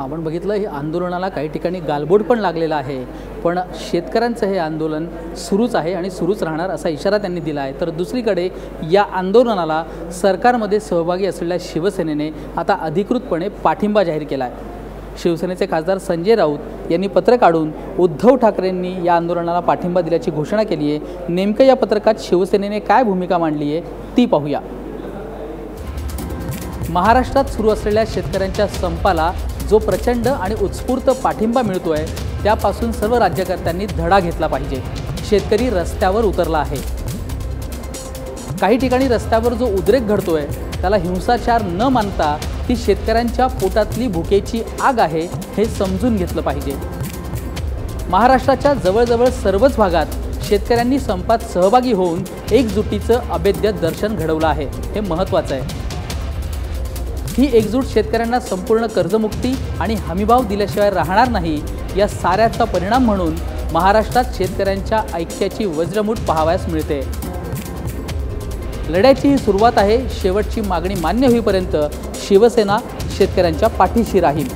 आपण बघितलं हे आंदोलनाला काही ठिकाणी गालबोट पण लागलेला आहे. पण शेतकऱ्यांचं हे आंदोलन सुरूच आहे आणि सुरूच राहणार असा इशारा त्यांनी दिला आहे. तर दुसरीकडे या आंदोलनाला सरकारमध्ये सहभागी असलेल्या शिवसेनेने आता अधिकृतपणे पाठिंबा जाहीर केला आहे शिवसेनेचे खासदार संजय राऊत यांनी पत्र काढून उद्धव ठाकरेंनी या आंदोलनाला पाठिंबा दिल्याची घोषणा केली आहे. नेमकं या पत्रकात शिवसेनेने काय भूमिका मांडली आहे ती पाहूया. महाराष्ट्रात सुरू असलेल्या शेतकऱ्यांच्या संपाला जो प्रचंड आणि उत्स्फूर्त पाठिंबा मिळतो आहे त्यापासून सर्व राज्यकर्त्यांनी धडा घेतला पाहिजे. शेतकरी रस्त्यावर उतरला आहे. काही ठिकाणी रस्त्यावर जो उद्रेक घडतोय त्याला हिंसाचार न मानता ती शेतकऱ्यांच्या पोटातली भुकेची आग आहे हे समजून घेतलं पाहिजे. महाराष्ट्राच्या जवळजवळ सर्वच भागात शेतकऱ्यांनी संपात सहभागी होऊन एकजुटीचं अभेद्य दर्शन घडवलं आहे हे महत्त्वाचं आहे. ही एकजूट शेतकऱ्यांना संपूर्ण कर्जमुक्ती आणि हमीभाव दिल्याशिवाय राहणार नाही या साऱ्याचा परिणाम म्हणून महाराष्ट्रात शेतकऱ्यांच्या ऐक्याची वज्रमूठ पाहावयास मिळते. लढ्याची ही सुरुवात आहे शेवटची मागणी मान्य होईपर्यंत शिवसेना शेतकऱ्यांच्या पाठीशी राहील.